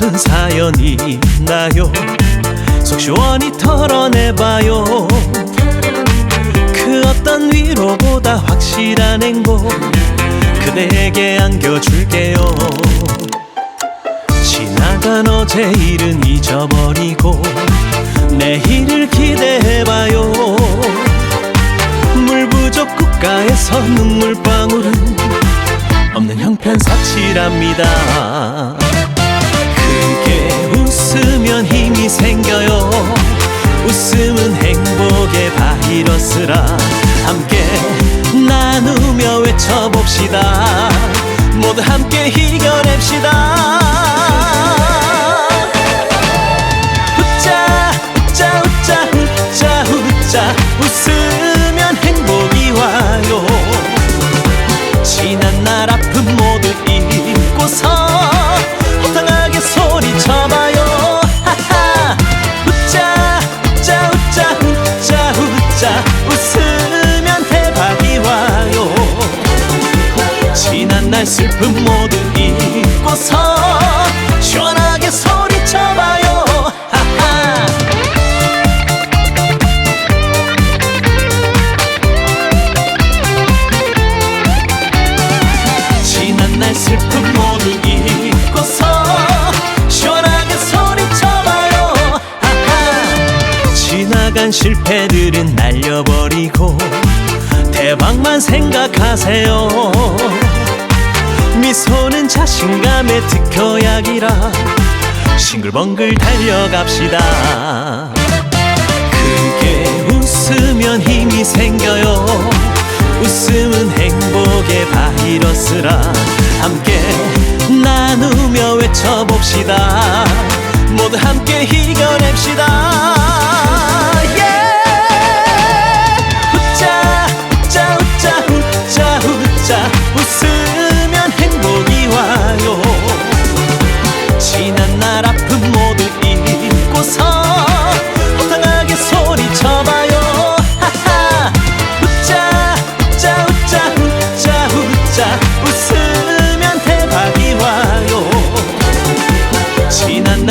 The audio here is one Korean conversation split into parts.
무슨 사연이 있나요? 속 시원히 털어내봐요. 그 어떤 위로보다 확실한 행복 그대에게 안겨줄게요. 지나간 어제 일은 잊어버리고 내일을 기대해봐요. 물 부족 국가에서 눈물방울은 없는 형편 사치랍니다. 크게 웃으면 힘이 생겨요. 웃음은 행복의 바이러스라. 함께 나누며 외쳐봅시다. 모두 함께 이겨냅시다 지나간 실패들은 날려버리고 대박만 생각하세요. 미소는 자신감의 특효약이라 싱글벙글 달려갑시다. 크게 웃으면 힘이 생겨요. 웃음은 행복의 바이러스라 함께 나누며 외쳐봅시다. 모두 함께 이겨냅시다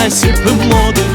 Если бы мода.